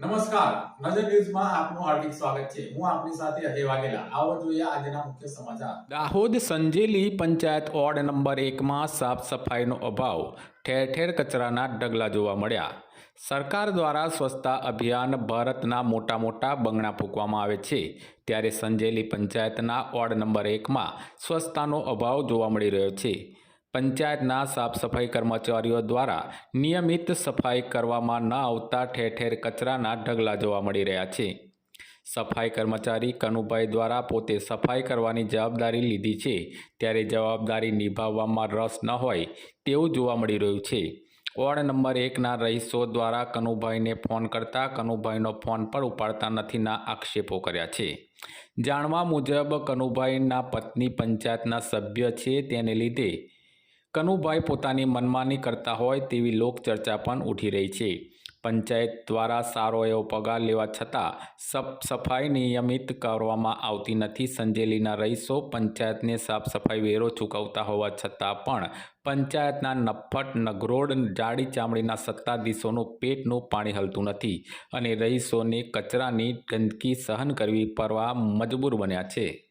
નમસ્કાર. નજર ન્યૂઝમાં આપનું હાર્દિક સ્વાગત છે. હું આપની સાથે અજય વાઘેલા. આવો જોઈએ આજના મુખ્ય સમાચાર. દાહોદ સંજેલી પંચાયત વોર્ડ નંબર એકમાં સાફ સફાઈનો અભાવ. ઠેર ઠેર કચરાના ઢગલા જોવા મળ્યા. સરકાર દ્વારા સ્વચ્છતા અભિયાન ભારતના મોટા મોટા બંગણા ફૂંકવામાં આવે છે. ત્યારે સંજેલી પંચાયતના વોર્ડ નંબર એકમાં સ્વચ્છતાનો અભાવ જોવા મળી રહ્યો છે. પંચાયતના સાફ સફાઈ કર્મચારીઓ દ્વારા નિયમિત સફાઈ કરવામાં ન આવતા ઠેર ઠેર કચરાના ઢગલા જોવા મળી રહ્યા છે. સફાઈ કર્મચારી કનુભાઈ દ્વારા પોતે સફાઈ કરવાની જવાબદારી લીધી છે. ત્યારે જવાબદારી નિભાવવામાં રસ ન હોય તેવું જોવા મળી રહ્યું છે. વોર્ડ નંબર એકના રહીશો દ્વારા કનુભાઈને ફોન કરતા કનુભાઈનો ફોન પણ ઉપાડતા નથીના આક્ષેપો કર્યા છે. જાણવા મુજબ કનુભાઈના પત્ની પંચાયતના સભ્ય છે. તેને લીધે કનુભાઈ પોતાની મનમાની કરતા હોય તેવી લોકચર્ચા પણ ઉઠી રહી છે. પંચાયત દ્વારા સારો એવો પગાર લેવા છતાં સફ સફાઈ નિયમિત કરવામાં આવતી નથી. સંજેલીના રહીશો પંચાયતને સાફ સફાઈ વેરો ચૂકવતા હોવા છતાં પણ પંચાયતના નફ્ફટ નગરોડ, જાડી ચામડીના સત્તાધીશોનું પેટનું પાણી હલતું નથી અને રહીશોને કચરાની ગંદકી સહન કરવી પડવા મજબૂર બન્યા છે.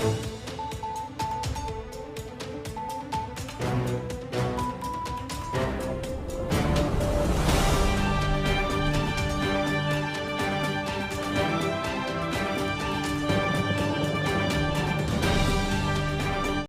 you